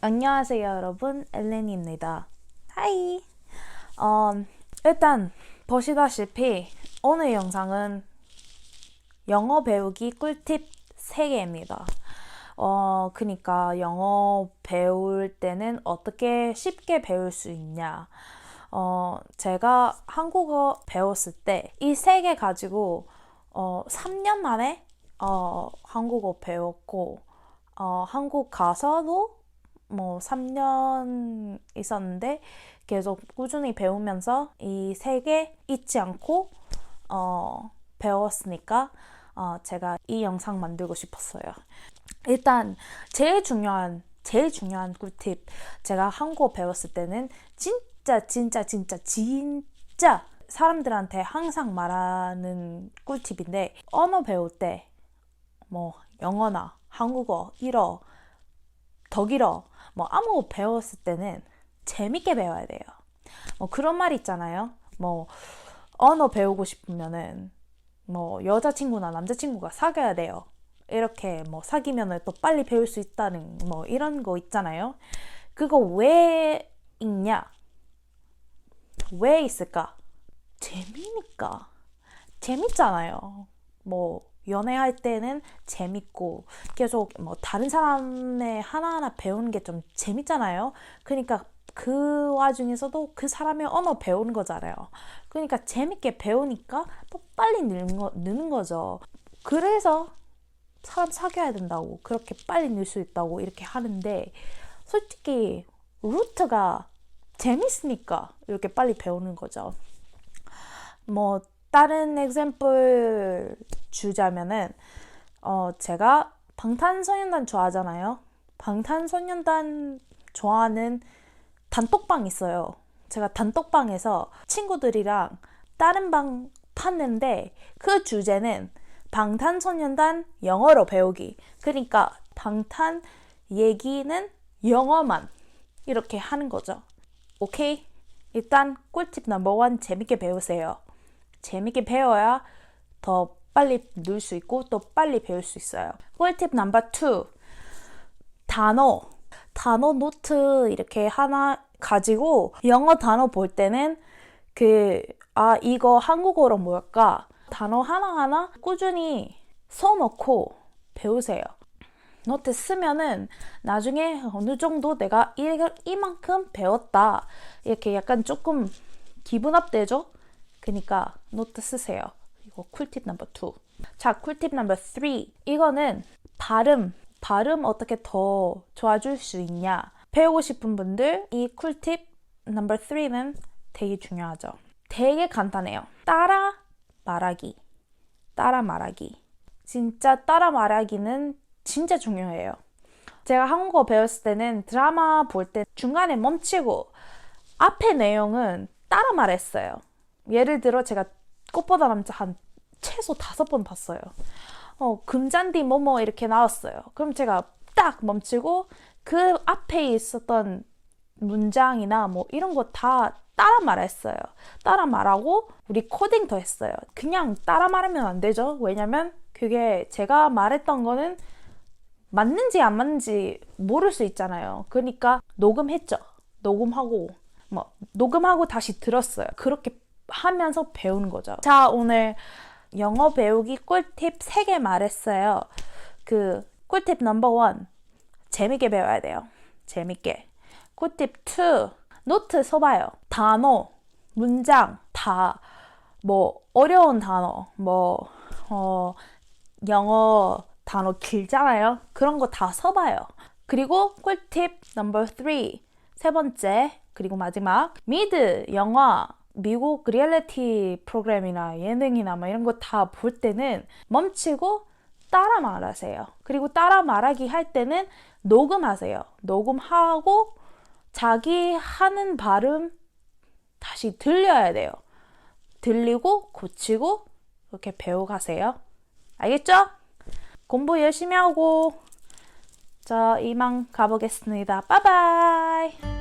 안녕하세요, 여러분. 엘렌입니다. 하이. 어, 일단 보시다시피 오늘 영상은 영어 배우기 꿀팁 3개입니다. 어, 그니까 영어 배울 때는 어떻게 쉽게 배울 수 있냐. 어, 제가 한국어 배웠을 때 이 세 개 가지고 어, 3년 만에 어, 한국어 배웠고 어, 한국 가서도 뭐 3년 있었는데 계속 꾸준히 배우면서 이 세 개 잊지 않고 어, 배웠으니까 어, 제가 이 영상 만들고 싶었어요. 일단 제일 중요한 제일 중요한 꿀팁 제가 한국어 배웠을 때는 진짜 진짜 진짜 진짜 사람들한테 항상 말하는 꿀팁인데 언어 배울 때 뭐 영어나 한국어 일어 덕일어 뭐 아무 배웠을 때는 재밌게 배워야 돼요. 뭐 그런 말 있잖아요. 뭐 언어 배우고 싶으면은 뭐 여자친구나 남자친구가 사귀어야 돼요. 이렇게 뭐 사귀면은 또 빨리 배울 수 있다는 뭐 이런 거 있잖아요. 그거 왜 있냐? 왜 있을까? 재미니까. 재밌잖아요. 뭐 연애할 때는 재밌고 계속 뭐 다른 사람의 하나하나 배우는 게 좀 재밌잖아요. 그러니까 그 와중에서도 그 사람의 언어 배우는 거잖아요. 그러니까 재밌게 배우니까 또 빨리 느는, 거, 느는 거죠. 그래서 사람 사귀어야 된다고 그렇게 빨리 늘 수 있다고 이렇게 하는데 솔직히 루트가 재밌으니까 이렇게 빨리 배우는 거죠. 뭐 다른 엑sem플 주자면은 어 제가 방탄소년단 좋아하잖아요. 방탄소년단 좋아하는 단톡방 있어요. 제가 단톡방에서 친구들이랑 다른 방 팠는데 그 주제는 방탄소년단 영어로 배우기. 그러니까 방탄 얘기는 영어만 이렇게 하는 거죠. 오케이? 일단 꿀팁 넘버 원 재밌게 배우세요. 재밌게 배워야 더 빨리 늘 수 있고 또 빨리 배울 수 있어요. 꿀팁 넘버 투 단어. 단어 노트 이렇게 하나 가지고 영어 단어 볼 때는 그, 아, 이거 한국어로 뭘까? 단어 하나하나 꾸준히 써놓고 배우세요. 노트 쓰면은 나중에 어느 정도 내가 이, 이만큼 배웠다. 이렇게 약간 조금 기분 업 되죠? 그니까 노트 쓰세요. 이거 쿨팁 넘버 2. 자, 쿨팁 넘버 3. 이거는 발음. 발음 어떻게 더 좋아질 수 있냐. 배우고 싶은 분들 이 쿨팁 넘버 3는 되게 중요하죠. 되게 간단해요. 따라 말하기. 따라 말하기. 진짜 따라 말하기는 진짜 중요해요. 제가 한국어 배웠을 때는 드라마 볼 때 중간에 멈추고 앞에 내용은 따라 말했어요. 예를 들어 제가 꽃보다 남자 한 최소 다섯 번 봤어요. 어, 금잔디 뭐뭐 이렇게 나왔어요. 그럼 제가 딱 멈추고 그 앞에 있었던 문장이나 뭐 이런 거 다 따라 말했어요. 따라 말하고 우리 코딩도 했어요. 그냥 따라 말하면 안 되죠. 왜냐면 그게 제가 말했던 거는 맞는지 안 맞는지 모를 수 있잖아요. 그러니까 녹음했죠. 녹음하고 뭐 녹음하고 다시 들었어요. 그렇게 하면서 배우는 거죠. 자, 오늘 영어 배우기 꿀팁 3개 말했어요. 그 꿀팁 넘버 1. 재밌게 배워야 돼요. 재밌게. 꿀팁 2. 노트 써봐요. 단어, 문장 다 뭐 어려운 단어, 뭐 어, 영어 단어 길잖아요. 그런 거 다 써봐요. 그리고 꿀팁 넘버 3. 세 번째, 그리고 마지막. 미드, 영화, 미국 리얼리티 프로그램이나 예능이나 뭐 이런 거 다 볼 때는 멈추고 따라 말하세요. 그리고 따라 말하기 할 때는 녹음하세요. 녹음하고 자기 하는 발음 다시 들려야 돼요. 들리고 고치고 이렇게 배워가세요. 알겠죠? 공부 열심히 하고 자 이만 가보겠습니다. 빠이바이.